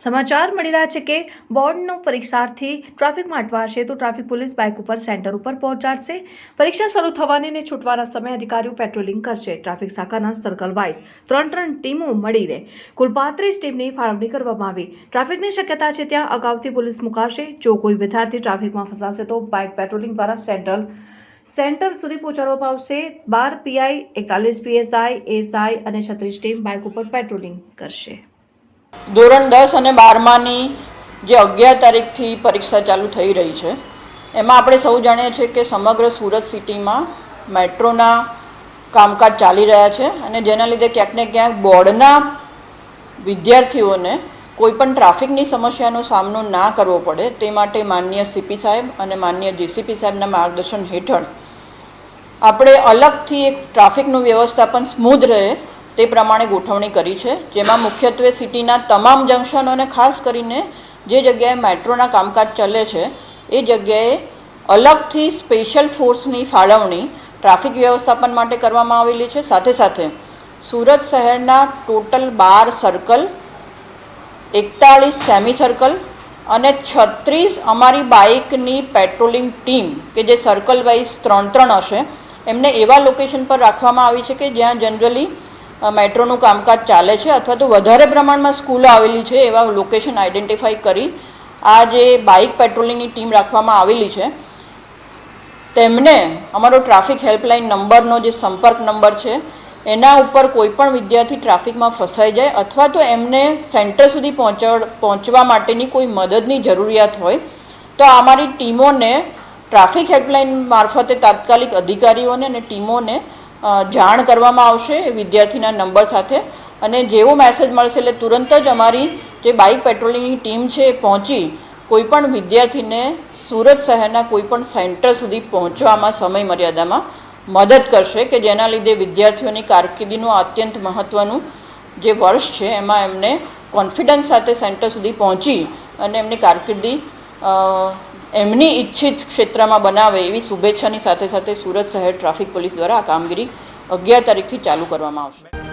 સમાચાર મળી રહ્યા છે કે બોર્ડનો પરીક્ષાર્થી ટ્રાફિકમાં અટવાશે તો ટ્રાફિક પોલીસ બાઇક ઉપર સેન્ટર ઉપર પહોંચાડશે. પરીક્ષા શરૂ થવાની ને છૂટવાના સમયે અધિકારીઓ પેટ્રોલિંગ કરશે. ટ્રાફિક શાખાના સર્કલ વાઇઝ ત્રણ ત્રણ ટીમો મળીને કુલ પાંત્રીસ ટીમની ફાળવણી કરવામાં આવી. ટ્રાફિકની શક્યતા છે ત્યાં અગાઉથી પોલીસ મુકાશે. જો કોઈ વિદ્યાર્થી ટ્રાફિકમાં ફસાશે તો બાઇક પેટ્રોલિંગ દ્વારા સેન્ટ્રલ સેન્ટર સુધી પહોંચાડવામાં આવશે. બાર પીઆઈ, એકતાલીસ પીએસઆઈ, એસઆઈ અને છત્રીસ ટીમ બાઇક ઉપર પેટ્રોલિંગ કરશે. ધોરણ દસ અને બારમાની જે અગિયાર તારીખથી પરીક્ષા ચાલુ થઈ રહી છે, એમાં આપણે સૌ જાણીએ છીએ કે સમગ્ર સુરત સિટીમાં મેટ્રોના કામકાજ ચાલી રહ્યા છે અને જેના લીધે ક્યાંક ને ક્યાંક બોર્ડના વિદ્યાર્થીઓને કોઈપણ ટ્રાફિકની સમસ્યાનો સામનો ના કરવો પડે તે માટે માનનીય સીપી સાહેબ અને માનનીય જીસીપી સાહેબના માર્ગદર્શન હેઠળ આપણે અલગથી એક ટ્રાફિકનું વ્યવસ્થાપન સ્મૂધ રહે તે પ્રમાણે ગોઠવણી કરી છે, જેમાં મુખ્યત્વે સિટીના તમામ જંકશનોને ખાસ કરીને જે જગ્યાએ મેટ્રોના કામકાજ ચાલે છે, એ જગ્યાએ અલગથી સ્પેશિયલ ફોર્સની ફાળવણી ટ્રાફિક વ્યવસ્થાપન માટે કરવામાં આવેલી છે. સાથે સાથે સુરત શહેરના ટોટલ બાર સર્કલ, એકતાળીસ સેમી સર્કલ અને છત્રીસ અમારી બાઇકની પેટ્રોલિંગ ટીમ, કે જે સર્કલ વાઇઝ ત્રણ ત્રણ હશે, એમને એવા લોકેશન પર રાખવામાં આવી છે કે જ્યાં જનરલી મેટ્રોનું કામકાજ ચાલે છે અથવા તો વધારે પ્રમાણમાં સ્કૂલો આવેલી છે એવા લોકેશન આઈડેન્ટિફાઈ કરી આ જે બાઇક પેટ્રોલિંગની ટીમ રાખવામાં આવેલી છે, તેમને અમારો ટ્રાફિક હેલ્પલાઇન નંબરનો જે સંપર્ક નંબર છે, એના ઉપર કોઈપણ વિદ્યાર્થી ટ્રાફિકમાં ફસાઈ જાય અથવા તો એમને સેન્ટર સુધી પહોંચવા પહોંચવા માટેની કોઈ મદદની જરૂરિયાત હોય, તો અમારી ટીમોને ટ્રાફિક હેલ્પલાઇન મારફતે તાત્કાલિક અધિકારીઓને અને ટીમોને જાણ કરવામાં આવશે વિદ્યાર્થીના નંબર સાથે. અને જેવો મેસેજ મળશે એટલે તુરંત જ અમારી જે બાઇક પેટ્રોલિંગની ટીમ છે એ પહોંચી કોઈપણ વિદ્યાર્થીને સુરત શહેરના કોઈપણ સેન્ટર સુધી પહોંચવામાં સમય મર્યાદામાં મદદ કરશે કે જેના લીધે વિદ્યાર્થીઓની કારકિર્દીનું અત્યંત મહત્ત્વનું જે વર્ષ છે એમાં એમને કોન્ફિડન્સ સાથે સેન્ટર સુધી પહોંચી અને એમની કારકિર્દી એમની ઈચ્છિત ક્ષેત્રમાં બનાવે એવી શુભેચ્છાની સાથે સાથે સુરત શહેર ટ્રાફિક પોલીસ દ્વારા આ કામગીરી અગિયાર તારીખથી ચાલુ કરવામાં આવશે.